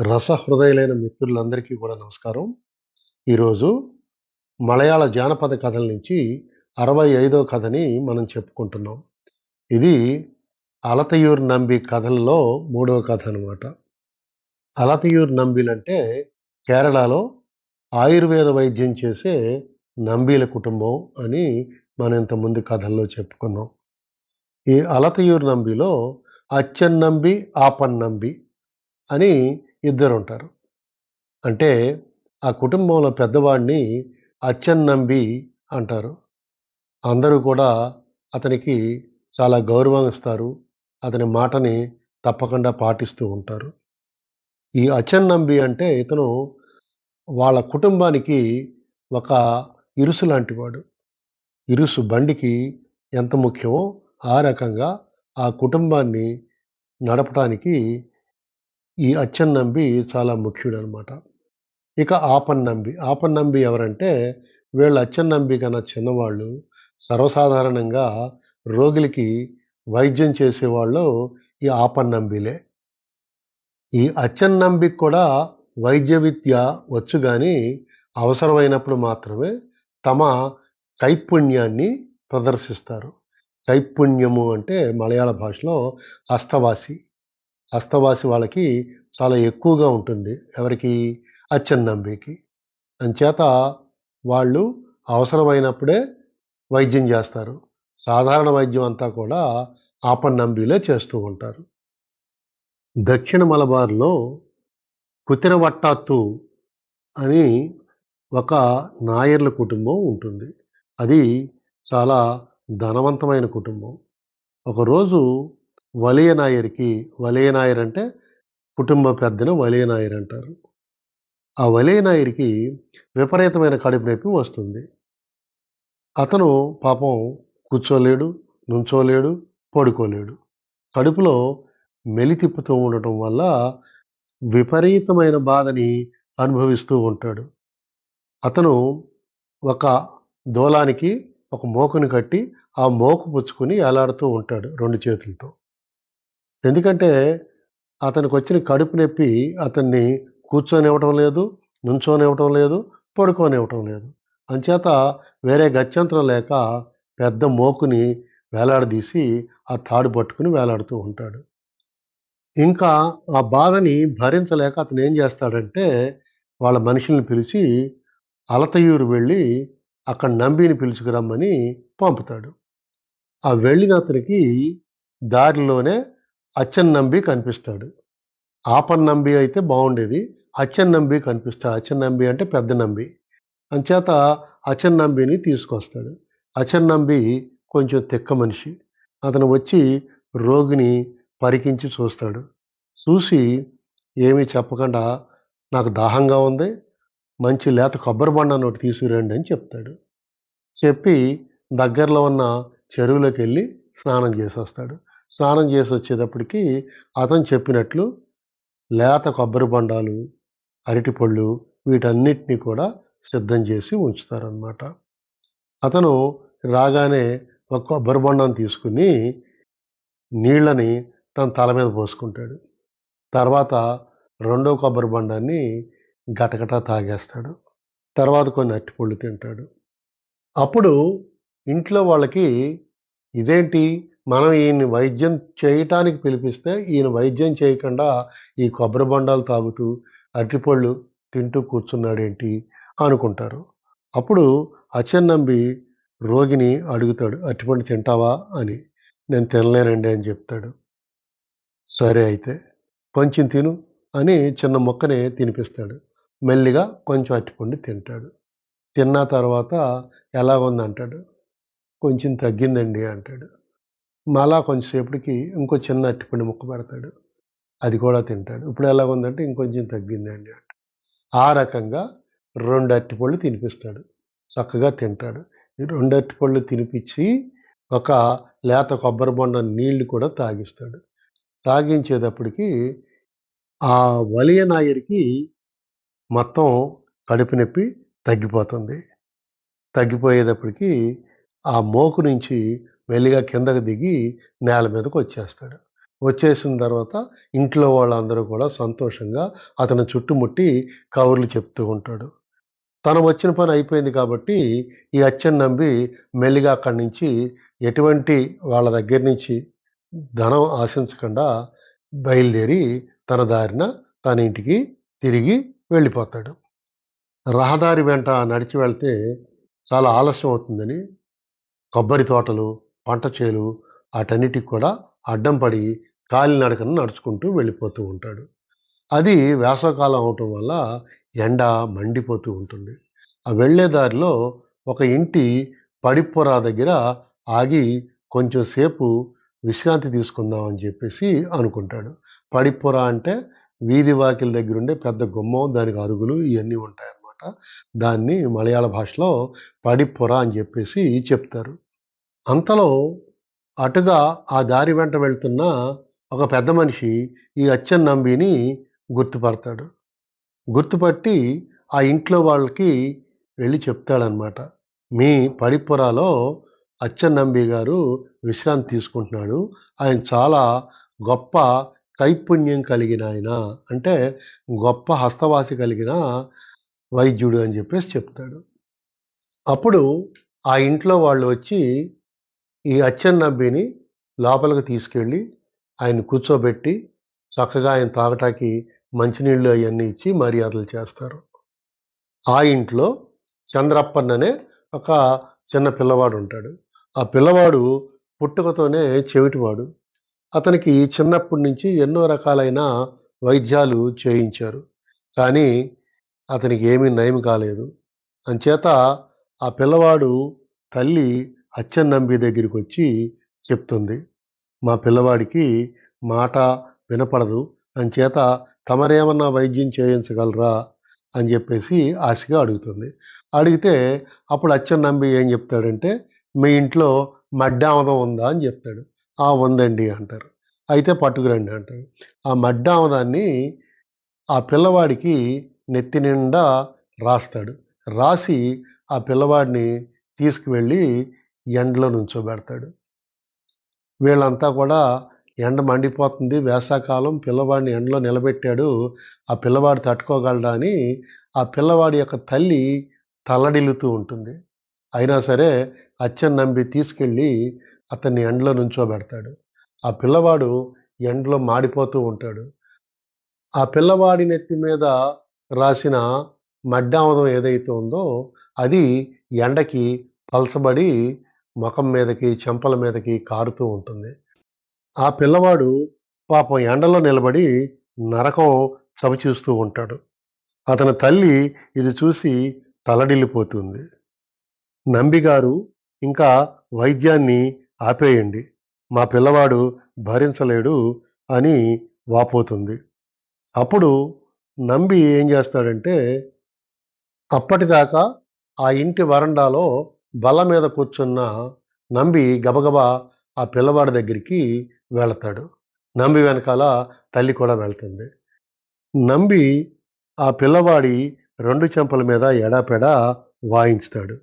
రసహృదయులైన మిత్రులందరికీ కూడా నమస్కారం. ఈరోజు మలయాళ జానపద కథల నుంచి 65 కథని మనం చెప్పుకుంటున్నాం. ఇది అలతయూర్ నంబి' కథల్లో మూడవ కథ అనమాట. అలతయూర్ నంబిలంటే కేరళలో ఆయుర్వేద వైద్యం చేసే నంబీల కుటుంబం అని మనం ఇంతకుముందు కథల్లో చెప్పుకున్నాం. ఈ అలతయూర్ నంబిలో అచ్చన్నం ఆపన్ నంబి అని ఇద్దరు ఉంటారు అంటే ఆ కుటుంబంలో పెద్దవాడిని అచ్చెన్నంబి అంటారు. అందరూ కూడా అతనికి చాలా గౌరవం ఇస్తారు. అతని మాటని తప్పకుండా పాటిస్తూ ఉంటారు. ఈ అచ్చెన్నంబి అంటే ఇతను వాళ్ళ కుటుంబానికి ఒక ఇరుసు లాంటివాడు. ఇరుసు బండికి ఎంత ముఖ్యమో ఆ రకంగా ఆ కుటుంబాన్ని నడపటానికి ఈ అచ్చెన్నంబి చాలా ముఖ్యుడు అనమాట ఇక ఆపన్ నంబి ఆపన్ నంబి ఎవరంటే వీళ్ళు అచ్చన్ నంబి కన్నా చిన్నవాళ్ళు. సర్వసాధారణంగా రోగులకి వైద్యం చేసేవాళ్ళు ఈ ఆపన్నంబిలే. ఈ అచ్చెన్నంబికి కూడా వైద్య విద్య వచ్చు కానీ అవసరమైనప్పుడు మాత్రమే తమ కైపుణ్యాన్ని ప్రదర్శిస్తారు. కైపుణ్యము అంటే మలయాళ భాషలో హస్తవాసి. హస్తవాసి వాళ్ళకి చాలా ఎక్కువగా ఉంటుంది. ఎవరికి? అచ్చెన్నంబికి. అంచేత వాళ్ళు అవసరమైనప్పుడే వైద్యం చేస్తారు సాధారణ వైద్యం అంతా కూడా ఆపన్నంబిలే చేస్తూ ఉంటారు. దక్షిణ మలబార్‌లో కుతిరవట్టాత్తు అని ఒక నాయర్ల కుటుంబం ఉంటుంది. అది చాలా ధనవంతమైన కుటుంబం. ఒకరోజు వలియ వలయనాయర్ నాయర్ అంటే కుటుంబ పెద్దను వలియ నాయర్ అంటారు. ఆ వలయనాయర్కి విపరీతమైన కడుపు నొప్పి వస్తుంది. అతను పాపం కూర్చోలేడు, నుంచోలేడు, పడుకోలేడు. కడుపులో మెలి తిప్పుతూ ఉండటం వల్ల విపరీతమైన బాధని అనుభవిస్తూ ఉంటాడు. అతను ఒక దూలానికి ఒక మోకుని కట్టి ఆ మోకు పుచ్చుకొని ఎలాడుతూ ఉంటాడు రెండు చేతులతో. ఎందుకంటే అతనికి వచ్చిన కడుపు నొప్పి అతన్ని కూర్చొనివ్వటం లేదు, నుంచోనివ్వటం లేదు, పడుకోనివ్వటం లేదు. అంచేత వేరే గత్యంతరం లేక పెద్ద మోకుని వేలాడదీసి ఆ తాడు పట్టుకొని వేలాడుతూ ఉంటాడు. ఇంకా ఆ బాధని భరించలేక అతను ఏం చేస్తాడంటే వాళ్ళ మనుషుల్ని పిలిచి అలతయూరు వెళ్ళి అక్కడ నంబిని పిలుచుకురమ్మని పంపుతాడు. ఆ వెళ్ళిన అతనికి దారిలోనే అచ్చెన్నంబి కనిపిస్తాడు. ఆపన్ నంబి అయితే బాగుండేది అచ్చన్ నంబి కనిపిస్తాడు. అచ్చెన్నంబి అంటే పెద్ద నంబి. అంచేత అచ్చెన్నంబిని తీసుకొస్తాడు. అచ్చెన్నంబి కొంచెం తిక్క మనిషి. అతను వచ్చి రోగిని పరికించి చూస్తాడు. చూసి ఏమీ చెప్పకుండా నాకు దాహంగా ఉంది. మంచి లేత కొబ్బరి బండ ఒకటి తీసుకురండి అని చెప్తాడు. చెప్పి దగ్గరలో ఉన్న చెరువులోకి వెళ్ళి స్నానం చేసి వస్తాడు స్నానం చేసి వచ్చేటప్పటికి అతను చెప్పినట్లు లేత కొబ్బరి బండాలు అరటిపళ్ళు వీటన్నిటిని కూడా సిద్ధం చేసి ఉంచుతారనమాట. అతను రాగానే ఒక కొబ్బరి బొండం తీసుకొని నీళ్ళని తన తల మీద పోసుకుంటాడు. తర్వాత రెండో కొబ్బరి బొండాన్ని గటగటా తాగేస్తాడు. తర్వాత కొన్ని అరటిపళ్ళు తింటాడు. అప్పుడు ఇంట్లో వాళ్ళకి ఇదేంటి మనం ఈయన్ని వైద్యం చేయటానికి పిలిపిస్తే ఈయన వైద్యం చేయకుండా ఈ కొబ్బరి బొండాలు తాగుతూ, అరటిపళ్ళు తింటూ కూర్చున్నాడేంటి అనుకుంటారు. అప్పుడు అచ్చెన్నంబి రోగిని అడుగుతాడు. అరటిపండు తింటావా అని. నేను తినలేనండి అని చెప్తాడు. సరే అయితే కొంచెం తిను అని చిన్న మొక్కనే తినిపిస్తాడు. మెల్లిగా కొంచెం అరటిపండు తింటాడు. తిన్న తర్వాత ఎలాగుందంటాడు. కొంచెం తగ్గిందండి అంటాడు. మళ్ళా కొంచెం సేపటికి ఇంకో చిన్న అరటిపండు ముక్క పెడతాడు. అది కూడా తింటాడు. ఇప్పుడు ఎలా ఉందంటే ఇంకొంచెం తగ్గిందండి అంట ఆ రకంగా రెండు అరటిపళ్ళు తినిపిస్తాడు. చక్కగా తింటాడు. ఈ 2 అరటిపళ్ళు ఒక లేత కొబ్బరి బొండ నీళ్ళు కూడా తాగిస్తాడు. తాగించేటప్పటికి ఆ వలియ నాయరికి మొత్తం కడుపు నొప్పి తగ్గిపోతుంది. తగ్గిపోయేటప్పటికి ఆ మోకు నుంచి మెల్లిగా కిందకి దిగి నేల మీదకు వచ్చేస్తాడు. వచ్చేసిన తర్వాత ఇంట్లో వాళ్ళందరూ కూడా సంతోషంగా అతను చుట్టుముట్టి కవర్లు చెప్తూ ఉంటాడు. తను వచ్చిన పని అయిపోయింది కాబట్టి ఈ అచ్చని నమ్మి మెల్లిగా అక్కడి నుంచి ఎటువంటి వాళ్ళ దగ్గర నుంచి ధనం ఆశించకుండా బయలుదేరి తన దారిన తన ఇంటికి తిరిగి వెళ్ళిపోతాడు. రహదారి వెంట నడిచి వెళ్తే చాలా ఆలస్యం అవుతుందని కొబ్బరి తోటలు పంట చేలు వాటన్నిటికి కూడా అడ్డం పడి కాలినడకన నడుచుకుంటూ వెళ్ళిపోతూ ఉంటాడు. అది వేసవకాలం అవటం వల్ల ఎండ మండిపోతూ ఉంటుంది. ఆ వెళ్ళే దారిలో ఒక ఇంటి పడిపొర దగ్గర ఆగి కొంచెం సేపు విశ్రాంతి తీసుకుందాం అని చెప్పేసి అనుకుంటాడు. పడిపొర అంటే వీధి వాకిల దగ్గర ఉండే పెద్ద గుమ్మం దానికి అరుగులు ఇవన్నీ ఉంటాయన్నమాట. దాన్ని మలయాళ భాషలో పడిపొర అని చెప్పేసి చెప్తారు. అంతలో అటుగా ఆ దారి వెంట వెళ్తున్న ఒక పెద్ద మనిషి ఈ అచ్చన్ నంబిని గుర్తుపడతాడు. గుర్తుపట్టి ఆ ఇంట్లో వాళ్ళకి వెళ్ళి చెప్తాడనమాట మీ పడిపురాలో అచ్చన్ నంబి గారు విశ్రాంతి తీసుకుంటున్నాడు. ఆయన చాలా గొప్ప కైపుణ్యం కలిగిన ఆయన. అంటే గొప్ప హస్తవాసి కలిగిన వైద్యుడు అని చెప్పేసి చెప్తాడు. అప్పుడు ఆ ఇంట్లో వాళ్ళు వచ్చి ఈ అచ్చన్ నబ్బిని లోపలికి తీసుకెళ్ళి ఆయన కూర్చోబెట్టి చక్కగా ఆయన తాగటానికి మంచినీళ్ళు అవన్నీ ఇచ్చి మర్యాదలు చేస్తారు. ఆ ఇంట్లో చంద్రప్పన్ అనే ఒక చిన్న పిల్లవాడు ఉంటాడు. ఆ పిల్లవాడు పుట్టుకతోనే చెవిటివాడు. అతనికి చిన్నప్పటి నుంచి ఎన్నో రకాలైన వైద్యాలు చేయించారు. కానీ అతనికి ఏమీ నయం కాలేదు. అంచేత ఆ పిల్లవాడు తల్లి అచ్చెన్నంబి దగ్గరికి వచ్చి చెప్తుంది మా పిల్లవాడికి మాట వినపడదు అంచేత తమరేమన్నా వైద్యం చేయించగలరా? అని చెప్పేసి ఆశగా అడుగుతుంది. అడిగితే అప్పుడు అచ్చెన్నంబి ఏం చెప్తాడంటే మీ ఇంట్లో మడ్డామదం ఉందా? అని చెప్తాడు. ఆ ఉందండి అంటారు. అయితే పట్టుకురండి అంటాడు. ఆ మడ్డామదాన్ని ఆ పిల్లవాడికి నెత్తి నిండా రాస్తాడు. రాసి ఆ పిల్లవాడిని తీసుకువెళ్ళి ఎండలో నుంచోబెడతాడు. వీళ్ళంతా కూడా ఎండ మండిపోతుంది వేసాకాలం పిల్లవాడిని ఎండలో నిలబెట్టాడు ఆ పిల్లవాడు తట్టుకోగలడా అని ఆ పిల్లవాడి యొక్క తల్లి తల్లడిల్లుతూ ఉంటుంది. అయినా సరే అచ్చన్ నంబి తీసుకెళ్ళి అతన్ని ఎండలో నుంచోబెడతాడు. ఆ పిల్లవాడు ఎండలో మాడిపోతూ ఉంటాడు. ఆ పిల్లవాడి నెత్తి మీద రాసిన మడ్డావదం ఏదైతే ఉందో అది ఎండకి పలసబడి ముఖం మీదకి చెంపల మీదకి కారుతూ ఉంటుంది. ఆ పిల్లవాడు పాపం ఎండలో నిలబడి నరకం చవిచూస్తూ ఉంటాడు. అతని తల్లి ఇది చూసి తలడిల్లిపోతుంది. నంబిగారు ఇంకా వైద్యాన్ని ఆపేయండి. మా పిల్లవాడు భరించలేడు అని వాపోతుంది. అప్పుడు నంబి ఏం చేస్తాడంటే అప్పటిదాకా ఆ ఇంటి వరండాలో బల్ల మీద కూర్చున్న నంబి గబగబా ఆ పిల్లవాడి దగ్గరికి వెళతాడు. నంబి వెనకాల తల్లి కూడా వెళ్తుంది. నంబి ఆ పిల్లవాడి రెండు చెంపల మీద ఎడాపెడా వాయించుతాడు.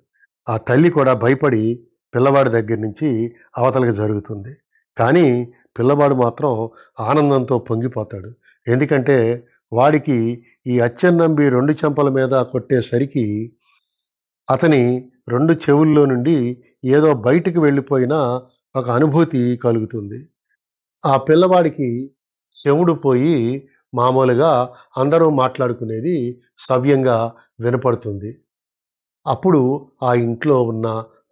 ఆ తల్లి కూడా భయపడి పిల్లవాడి దగ్గర నుంచి అవతలకి జరుగుతుంది. కానీ పిల్లవాడు మాత్రం ఆనందంతో పొంగిపోతాడు. ఎందుకంటే వాడికి ఈ అచ్చెన్నంబి రెండు చెంపల మీద కొట్టేసరికి అతని రెండు చెవుల్లో నుండి ఏదో బయటికి వెళ్ళిపోయిన ఒక అనుభూతి కలుగుతుంది. ఆ పిల్లవాడికి చెవుడు పోయి మామూలుగా అందరూ మాట్లాడుకునేది సవ్యంగా వినపడుతుంది. అప్పుడు ఆ ఇంట్లో ఉన్న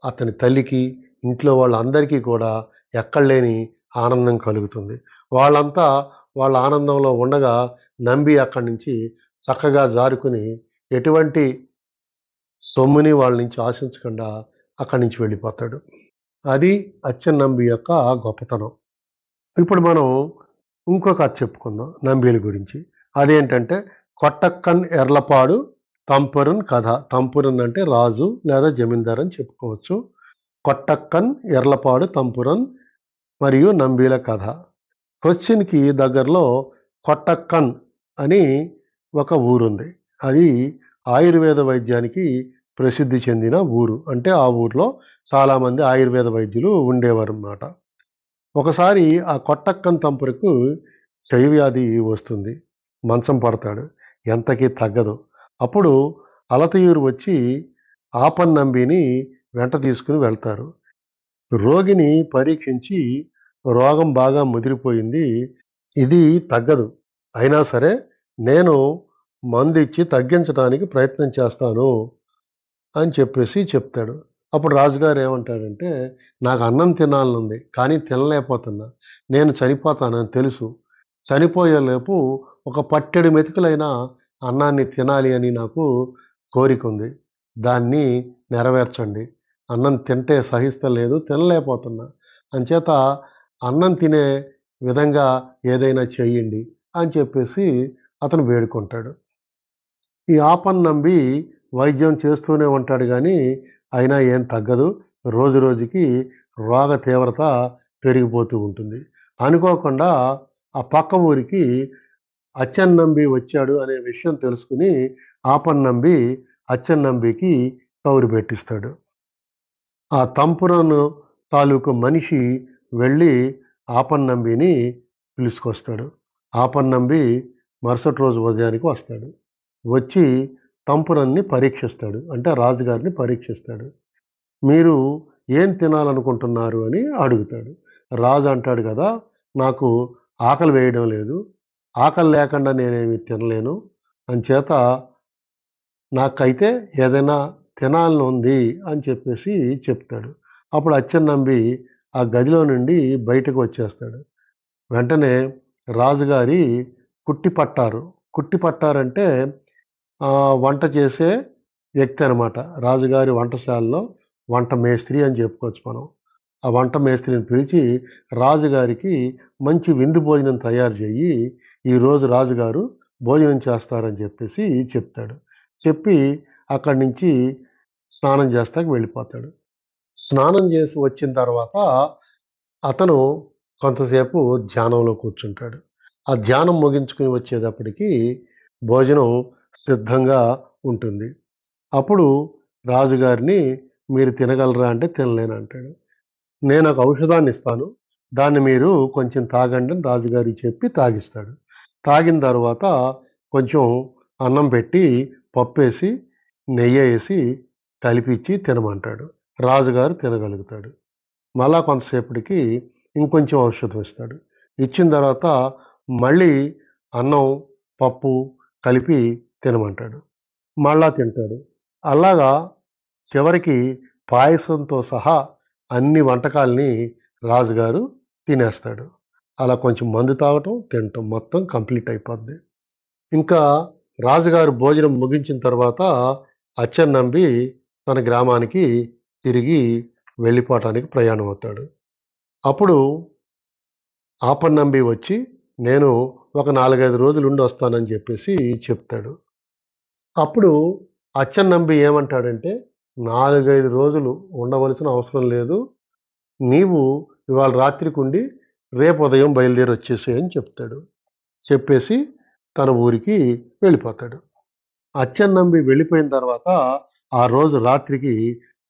అతని తల్లికి ఇంట్లో వాళ్ళందరికీ కూడా ఎక్కడలేని ఆనందం కలుగుతుంది. వాళ్ళంతా వాళ్ళ ఆనందంలో ఉండగా నంబి అక్కడి నుంచి చక్కగా జారుకుని ఎటువంటి సొమ్ముని వాళ్ళ నుంచి ఆశించకుండా అక్కడి నుంచి వెళ్ళిపోతాడు. అది అచ్చన్ నంబి యొక్క గొప్పతనం. ఇప్పుడు మనం ఇంకో కథ చెప్పుకుందాం నంబీల గురించి. అదేంటంటే కొట్టక్కన్ ఎర్లపాడు తంపురన్ కథ. తంపురన్ అంటే రాజు లేదా జమీందార్ అని చెప్పుకోవచ్చు. కొట్టక్కన్ ఎర్లపాడు తంపురన్ మరియు నంబీల కథ. క్వశ్చన్కి దగ్గరలో కొట్టక్కన్ అని ఒక ఊరుంది. అది ఆయుర్వేద వైద్యానికి ప్రసిద్ధి చెందిన ఊరు. అంటే ఆ ఊర్లో చాలామంది ఆయుర్వేద వైద్యులు ఉండేవారు అన్నమాట ఒకసారి ఆ కొట్టక్కన్ తంపురకు క్షయవ్యాధి వస్తుంది. మంచం పడతాడు. ఎంతకీ తగ్గదు. అప్పుడు అలతయూరు వచ్చి ఆపన్ నంబిని వెంట తీసుకుని వెళ్తారు. రోగిని పరీక్షించి రోగం బాగా ముదిరిపోయింది. ఇది తగ్గదు. అయినా సరే నేను మందు ఇచ్చి తగ్గించడానికి ప్రయత్నం చేస్తాను అని చెప్పేసి చెప్తాడు. అప్పుడు రాజుగారు ఏమంటాడంటే నాకు అన్నం తినాలనుంది కానీ తినలేకపోతున్నా. నేను చనిపోతానని తెలుసు. చనిపోయేలోపు ఒక పట్టెడు మెతుకులైన అన్నాన్ని తినాలి అని నాకు కోరిక ఉంది. దాన్ని నెరవేర్చండి. అన్నం తింటే సహిస్తలేదు తినలేకపోతున్నా. అంచేత అన్నం తినే విధంగా ఏదైనా చేయండి అని చెప్పేసి అతను వేడుకుంటాడు. ఈ ఆపన్ నంబి వైద్యం చేస్తూనే ఉంటాడు కానీ అయినా ఏం తగ్గదు. రోజు రోజుకి రోగ తీవ్రత పెరిగిపోతూ ఉంటుంది. అనుకోకుండా ఆ పక్క ఊరికి అచ్చెన్నంబి వచ్చాడు అనే విషయం తెలుసుకుని ఆపన్నంబి అచ్చెన్నంబికి కౌరు పెట్టిస్తాడు. ఆ తంపురను తాలూకు మనిషి వెళ్ళి ఆపన్నంబిని పిలుచుకొస్తాడు. ఆపన్నంబి మరుసటి రోజు ఉదయానికి వస్తాడు. వచ్చి తంపురాన్ని పరీక్షిస్తాడు. అంటే రాజుగారిని పరీక్షిస్తాడు. మీరు ఏం తినాలనుకుంటున్నారు అని అడుగుతాడు. రాజు అంటాడు కదా నాకు ఆకలి వేయడం లేదు. ఆకలి లేకుండా నేనేమి తినలేను. అంచేత నాకైతే ఏదైనా తినాలని ఉంది అని చెప్పేసి చెప్తాడు. అప్పుడు అచ్చెన్నంబి ఆ గదిలో నుండి బయటకు వచ్చేస్తాడు. వెంటనే రాజుగారి కుట్టి పట్టారు కుట్టి పట్టారంటే వంట చేసే వ్యక్తి అనమాట రాజుగారి వంటశాలలో వంట మేస్త్రి అని చెప్పుకోవచ్చు మనం. ఆ వంట మేస్త్రిని పిలిచి రాజుగారికి మంచి విందు భోజనం తయారు చేయి ఈరోజు రాజుగారు భోజనం చేస్తారని చెప్పేసి చెప్తాడు. చెప్పి అక్కడి నుంచి స్నానం చేస్తాక వెళ్ళిపోతాడు. స్నానం చేసి వచ్చిన తర్వాత అతను కొంతసేపు ధ్యానంలో కూర్చుంటాడు. ఆ ధ్యానం ముగించుకుని వచ్చేటప్పటికి భోజనం సిద్ధంగా ఉంటుంది. అప్పుడు రాజుగారిని మీరు తినగలరా అంటే తినలేను అంటాడు. నేను ఒక ఔషధాన్ని ఇస్తాను. దాన్ని మీరు కొంచెం తాగండి అని రాజుగారికి చెప్పి తాగిస్తాడు. తాగిన తర్వాత కొంచెం అన్నం పెట్టి పప్పు వేసి నెయ్యి వేసి కలిపిచ్చి తినమంటాడు. రాజుగారు తినగలుగుతాడు. మళ్ళా కొంతసేపటికి ఇంకొంచెం ఔషధం ఇస్తాడు. ఇచ్చిన తర్వాత మళ్ళీ అన్నం పప్పు కలిపి తినమంటాడు. మళ్ళా తింటాడు. అలాగా చివరికి పాయసంతో సహా అన్ని వంటకాల్ని రాజుగారు తినేస్తాడు. అలా కొంచెం మందు తాగటం తినటం మొత్తం కంప్లీట్ అయిపోద్ది. ఇంకా రాజుగారు భోజనం ముగించిన తర్వాత అచ్చెన్నంబి తన గ్రామానికి తిరిగి వెళ్ళిపోవటానికి ప్రయాణం అవుతాడు. అప్పుడు ఆపన్నంబి వచ్చి నేను ఒక నాలుగైదు రోజులు ఉండి వస్తానని చెప్పేసి చెప్తాడు. అప్పుడు అచ్చెన్నంబి ఏమంటాడంటే నాలుగైదు రోజులు ఉండవలసిన అవసరం లేదు. నీవు ఇవాళ రాత్రికి ఉండి రేపు ఉదయం బయలుదేరి వచ్చేసే అని చెప్తాడు. చెప్పేసి తన ఊరికి వెళ్ళిపోతాడు. అచ్చెన్నంబి వెళ్ళిపోయిన తర్వాత ఆ రోజు రాత్రికి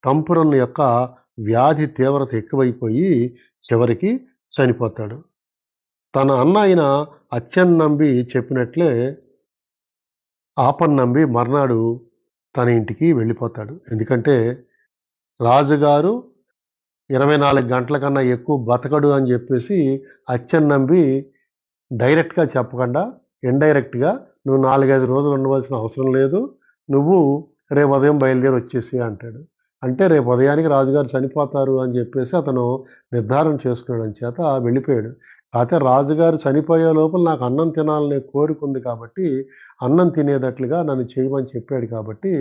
తంపురన్ యొక్క వ్యాధి తీవ్రత ఎక్కువైపోయి చివరికి చనిపోతాడు. తన అన్న అయిన అచ్చెన్నంబి చెప్పినట్లే ఆపన్నంబి మర్నాడు తన ఇంటికి వెళ్ళిపోతాడు. ఎందుకంటే రాజుగారు ఇరవై నాలుగు గంటల కన్నా ఎక్కువ బతకడు అని చెప్పేసి అచ్చెన్నంబి డైరెక్ట్గా చెప్పకుండా ఇండైరెక్ట్గా నువ్వు నాలుగైదు రోజులు ఉండవలసిన అవసరం లేదు నువ్వు రేపు ఉదయం బయలుదేరి వచ్చేసి అంటాడు. అంటే రేపు ఉదయానికి రాజుగారు చనిపోతారు అని చెప్పేసి అతను నిర్ధారణ చేసుకున్నాడని చేత వెళ్ళిపోయాడు. అయితే రాజుగారు చనిపోయే లోపల నాకు అన్నం తినాలనే కోరుకుంది కాబట్టి అన్నం తినేటట్లుగా నన్ను చేయమని చెప్పాడు కాబట్టి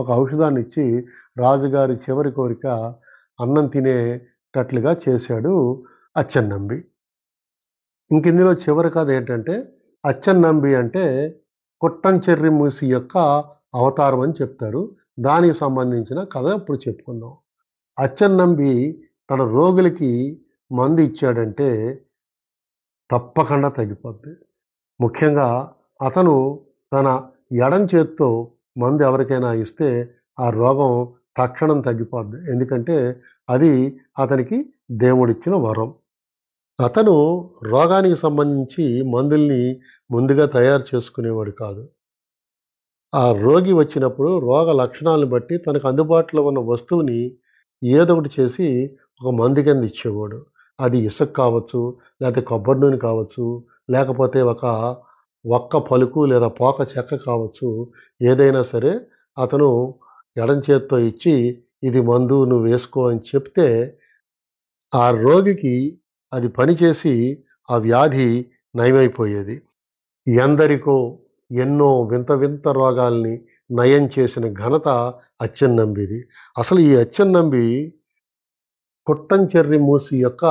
ఒక ఔషధాన్ని ఇచ్చి రాజుగారి చివరి కోరిక అన్నం తినేటట్లుగా చేశాడు అచ్చెన్నంబి. ఇంక ఇందులో చివరి కథ ఏంటంటే అచ్చెన్నంబి అంటే కుట్టంచెర్రి మూసి యొక్క అవతారం అని చెప్తారు. దానికి సంబంధించిన కథ ఇప్పుడు చెప్పుకుందాం. అచ్చెన్నంబి తన రోగులకి మందు ఇచ్చాడంటే తప్పకుండా తగ్గిపోద్ది. ముఖ్యంగా అతను తన ఎడం చేత్తో మందు ఎవరికైనా ఇస్తే ఆ రోగం తక్షణం తగ్గిపోద్ది. ఎందుకంటే అది అతనికి దేవుడిచ్చిన వరం. అతను రోగానికి సంబంధించి మందుల్ని ముందుగా తయారు చేసుకునేవాడు కాదు. ఆ రోగి వచ్చినప్పుడు రోగ లక్షణాలను బట్టి తనకు అందుబాటులో ఉన్న వస్తువుని ఏదో ఒకటి చేసి ఒక మందు కింద ఇచ్చేవాడు. అది ఇసుక కావచ్చు, లేకపోతే కొబ్బరి నూనె కావచ్చు, లేకపోతే ఒక ఒక్క పలుకు లేదా పోక చెక్క కావచ్చు. ఏదైనా సరే అతను ఎడం చేత్తో ఇచ్చి ఇది మందు నువ్వు వేసుకో అని చెప్తే ఆ రోగికి అది పనిచేసి ఆ వ్యాధి నయమైపోయేది. ఎందరికో ఎన్నో వింత వింత రోగాల్ని నయం చేసిన ఘనత అచ్చెన్నంబిది అసలు ఈ అచ్చెన్నంబి కుట్టంచెర్రి మూసి యొక్క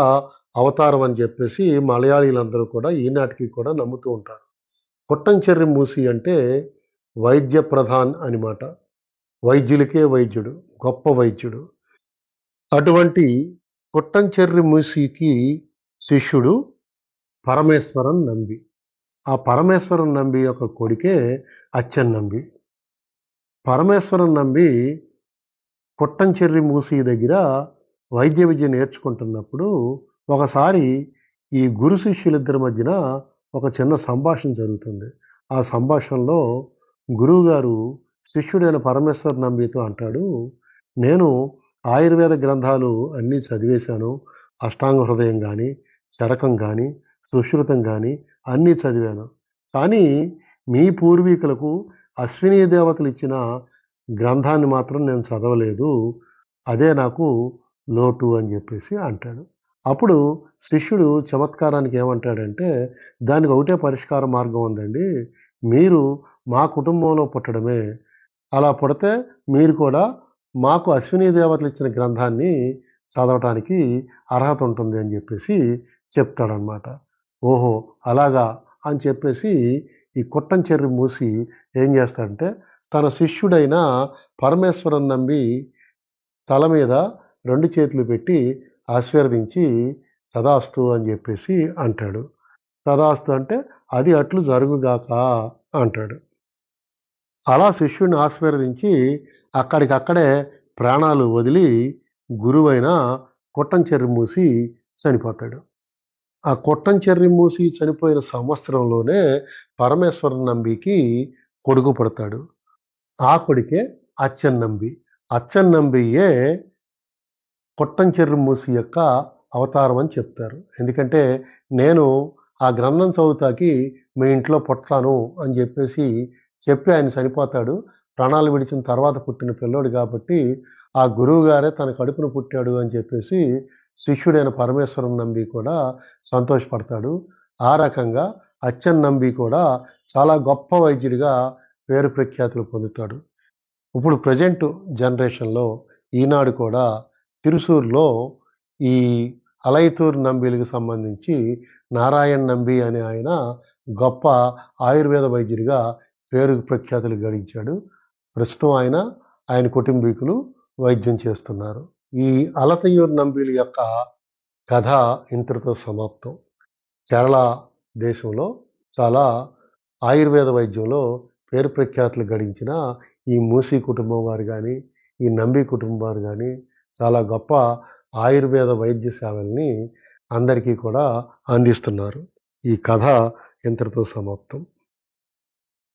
అవతారం అని చెప్పేసి మలయాళీలందరూ కూడా ఈనాటికి కూడా నమ్ముతూ ఉంటారు. కుట్టంచెర్రి మూసి అంటే వైద్య ప్రధాన్ అనమాట వైద్యులకే వైద్యుడు. గొప్ప వైద్యుడు. అటువంటి కుట్టంచెర్రి మూసికి శిష్యుడు పరమేశ్వరన్ నంబి. ఆ పరమేశ్వరం నంబి యొక్క కొడుకే అచ్చెన్నాంబి. పరమేశ్వరం నంబి కుట్టంచెర్రి మూసి దగ్గర వైద్య విద్య నేర్చుకుంటున్నప్పుడు ఒకసారి ఈ గురు శిష్యులిద్దరి మధ్యన ఒక చిన్న సంభాషణ జరుగుతుంది. ఆ సంభాషణలో గురువుగారు శిష్యుడైన పరమేశ్వర నంబితో అంటాడు. నేను ఆయుర్వేద గ్రంథాలు అన్నీ చదివేశాను. అష్టాంగ హృదయం కానీ చరకం కానీ సుశ్రుతం కానీ అన్నీ చదివాను. కానీ మీ పూర్వీకులకు అశ్వినీ దేవతలు ఇచ్చిన గ్రంథాన్ని మాత్రం నేను చదవలేదు. అదే నాకు లోటు అని చెప్పేసి అంటాడు. అప్పుడు శిష్యుడు చమత్కారానికి ఏమంటాడంటే దానికి ఒకటే పరిష్కార మార్గం ఉందండి. మీరు మా కుటుంబంలో పుట్టడమే. అలా పుడితే మీరు కూడా మాకు అశ్వినీ దేవతలు ఇచ్చిన గ్రంథాన్ని చదవటానికి అర్హత ఉంటుంది అని చెప్పేసి చెప్తాడనమాట. ఓహో! అలాగా అని చెప్పేసి ఈ కుట్టంచెర్రి మూసి ఏం చేస్తాడంటే తన శిష్యుడైన పరమేశ్వరం నమ్మి తల మీద రెండు చేతులు పెట్టి ఆశీర్వదించి తదాస్తు అని చెప్పేసి అంటాడు. తదాస్తు అంటే అది అట్లు జరుగుగాక అంటాడు. అలా శిష్యుడిని ఆశీర్వదించి అక్కడికక్కడే ప్రాణాలు వదిలి గురువైన కుట్టంచెర్రి మూసి చనిపోతాడు. ఆ కుట్టంచెర్రి మూసి చనిపోయిన సంవత్సరంలోనే పరమేశ్వర నంబికి కొడుకు పడతాడు ఆ కొడుకే అచ్చెన్నాంబి. కొట్టం చెర్రి మూసి యొక్క అవతారం అని చెప్తారు. ఎందుకంటే నేను ఆ గ్రంథం చదువుతాకి మీ ఇంట్లో పుడతాను అని చెప్పేసి చెప్పి ఆయన చనిపోతాడు. ప్రాణాలు విడిచిన తర్వాత పుట్టిన పిల్లోడు కాబట్టి ఆ గురువుగారే తన కడుపున పుట్టాడు అని చెప్పేసి శిష్యుడైన పరమేశ్వరం నంబి కూడా సంతోషపడతాడు. ఆ రకంగా అచ్చెన్నాంబి కూడా చాలా గొప్ప వైద్యుడిగా పేరు ప్రఖ్యాతులు పొందుతాడు. ఇప్పుడు ప్రెజెంట్ జనరేషన్‌లో ఈనాడు కూడా తిరుసూర్‌లో ఈ అలైతూర్ నంబిలకు సంబంధించి నారాయణ్ నంబి అనే ఆయన గొప్ప ఆయుర్వేద వైద్యుడిగా పేరు ప్రఖ్యాతులు గడించాడు. ప్రస్తుతం ఆయన, ఆయన కుటుంబీకులు వైద్యం చేస్తున్నారు. ఈ అలతయూర్ నంబిల యొక్క కథ ఇంతటితో సమాప్తం. కేరళ దేశంలో చాలా ఆయుర్వేద వైద్యంలో పేరు ప్రఖ్యాతులు గడించిన ఈ మూసీ కుటుంబం వారు కానీ ఈ నంబి కుటుంబం వారు కానీ చాలా గొప్ప ఆయుర్వేద వైద్య సేవల్ని అందరికీ కూడా అందిస్తున్నారు. ఈ కథ ఇంతటితో సమాప్తం.